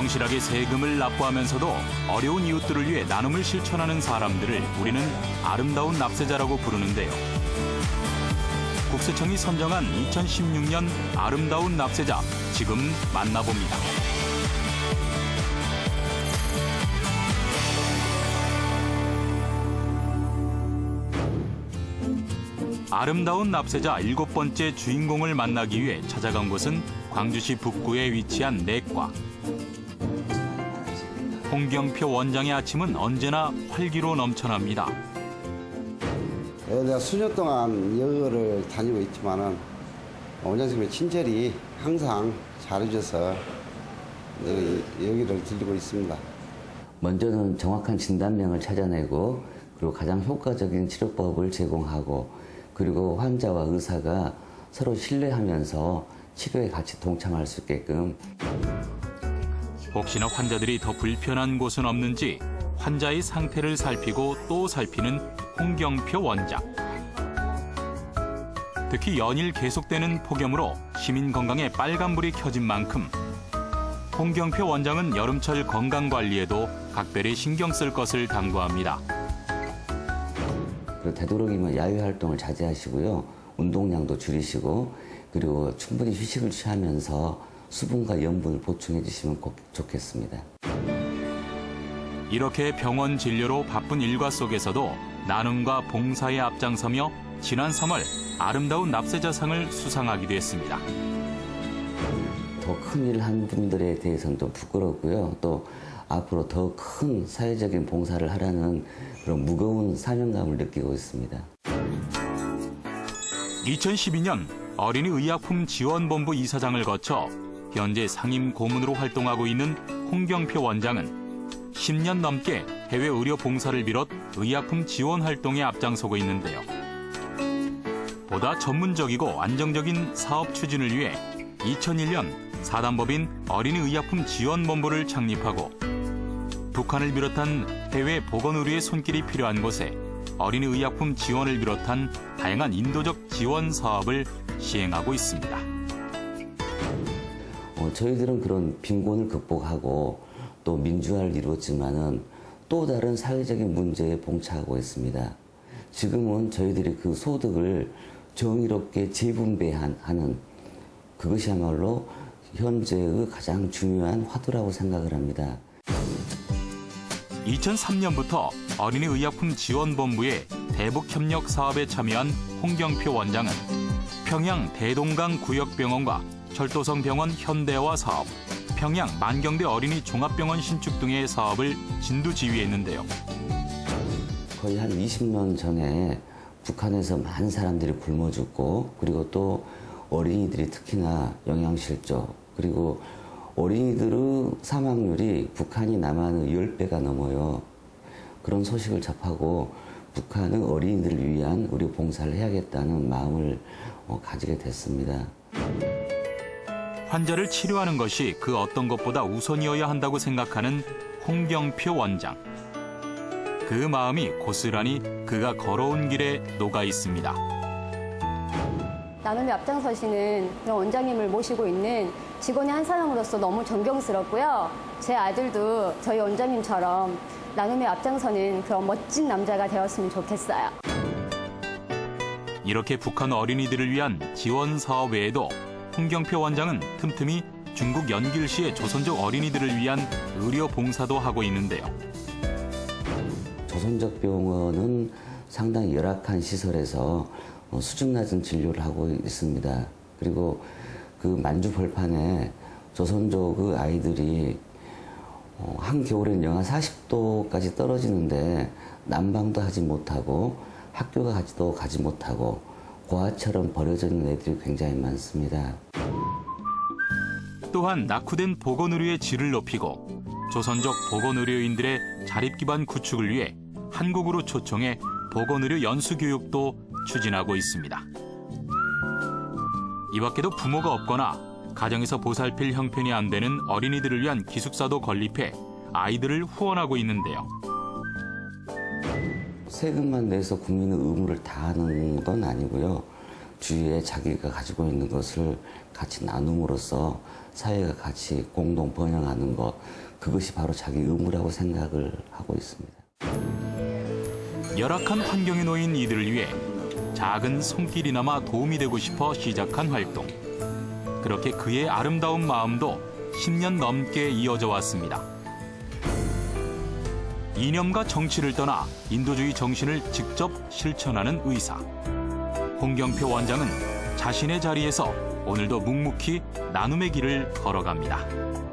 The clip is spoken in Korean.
성실하게 세금을 납부하면서도 어려운 이웃들을 위해 나눔을 실천하는 사람들을 우리는 아름다운 납세자라고 부르는데요. 국세청이 선정한 2016년 아름다운 납세자 지금 만나봅니다. 아름다운 납세자 일곱 번째 주인공을 만나기 위해 찾아간 곳은 광주시 북구에 위치한 내과. 홍경표 원장의 아침은 언제나 활기로 넘쳐납니다. 어, 내가 수년 동안 여거를 다니고 있지만은 원장 선생님의 친절히 항상 잘해줘서 여기, 여기를 들리고 있습니다. 먼저는 정확한 진단명을 찾아내고 그리고 가장 효과적인 치료법을 제공하고 그리고 환자와 의사가 서로 신뢰하면서 치료에 같이 동참할 수 있게끔 혹시나 환자들이 더 불편한 곳은 없는지 환자의 상태를 살피고 또 살피는 홍경표 원장. 특히 연일 계속되는 폭염으로 시민 건강에 빨간불이 켜진 만큼 홍경표 원장은 여름철 건강 관리에도 각별히 신경 쓸 것을 당부합니다. 되도록이면 야외 활동을 자제하시고요 운동량도 줄이시고 그리고 충분히 휴식을 취하면서 수분과 염분을 보충해 주시면 꼭 좋겠습니다. 이렇게 병원 진료로 바쁜 일과 속에서도 나눔과 봉사에 앞장서며 지난 3월 아름다운 납세자상을 수상하기도 했습니다. 더 큰일한 분들에 대해서는 좀 부끄럽고요. 또 앞으로 더 큰 사회적인 봉사를 하라는 그런 무거운 사명감을 느끼고 있습니다. 2012년 어린이 의약품 지원본부 이사장을 거쳐 현재 상임 고문으로 활동하고 있는 홍경표 원장은 10년 넘게 해외 의료 봉사를 비롯 의약품 지원 활동에 앞장서고 있는데요. 보다 전문적이고 안정적인 사업 추진을 위해 2001년 사단법인 어린이 의약품 지원 본부를 창립하고 북한을 비롯한 해외 보건 의료의 손길이 필요한 곳에 어린이 의약품 지원을 비롯한 다양한 인도적 지원 사업을 시행하고 있습니다. 어, 저희들은 그런 빈곤을 극복하고 또 민주화를 이루었지만은 또 다른 사회적인 문제에 봉착하고 있습니다. 지금은 저희들이 그 소득을 정의롭게 재분배하는 그것이야말로 현재의 가장 중요한 화두라고 생각을 합니다. 2003년부터 어린이 의약품 지원본부의 대북 협력 사업에 참여한 홍경표 원장은 평양 대동강 구역병원과 철도성 병원 현대화 사업, 평양 만경대 어린이 종합병원 신축 등의 사업을 진두지휘했는데요. 거의 한 20년 전에 북한에서 많은 사람들이 굶어 죽고 그리고 또 어린이들이 특히나 영양실조 그리고 어린이들의 사망률이 북한이 남한의 10배가 넘어요. 그런 소식을 접하고 북한의 어린이들을 위한 우리 봉사를 해야겠다는 마음을 어, 가지게 됐습니다. 환자를 치료하는 것이 그 어떤 것보다 우선이어야 한다고 생각하는 홍경표 원장. 그 마음이 고스란히 그가 걸어온 길에 녹아 있습니다. 나눔의 앞장서시는 그런 원장님을 모시고 있는 직원의 한 사람으로서 너무 존경스럽고요. 제 아들도 저희 원장님처럼 나눔의 앞장서는 그런 멋진 남자가 되었으면 좋겠어요. 이렇게 북한 어린이들을 위한 지원 사업 외에도 홍경표 원장은 틈틈이 중국 연길시의 조선족 어린이들을 위한 의료 봉사도 하고 있는데요. 조선적 병원은 상당히 열악한 시설에서 어, 수준 낮은 진료를 하고 있습니다. 그리고 그 만주 벌판에 조선족의 아이들이 어, 한겨울엔 영하 40도까지 떨어지는데 난방도 하지 못하고 학교가 가지도 가지 못하고 고아처럼 버려져 있는 애들이 굉장히 많습니다. 또한 낙후된 보건의료의 질을 높이고 조선족 보건의료인들의 자립기반 구축을 위해 한국으로 초청해 보건의료 연수교육도 추진하고 있습니다. 이 밖에도 부모가 없거나 가정에서 보살필 형편이 안 되는 어린이들을 위한 기숙사도 건립해 아이들을 후원하고 있는데요. 세금만 내서 국민의 의무를 다하는 건 아니고요. 주위에 자기가 가지고 있는 것을 같이 나눔으로써 사회가 같이 공동 번영하는 것 그것이 바로 자기 의무라고 생각을 하고 있습니다. 열악한 환경에 놓인 이들을 위해 작은 손길이나마 도움이 되고 싶어 시작한 활동. 그렇게 그의 아름다운 마음도 10년 넘게 이어져 왔습니다. 이념과 정치를 떠나 인도주의 정신을 직접 실천하는 의사. 홍경표 원장은 자신의 자리에서 오늘도 묵묵히 나눔의 길을 걸어갑니다.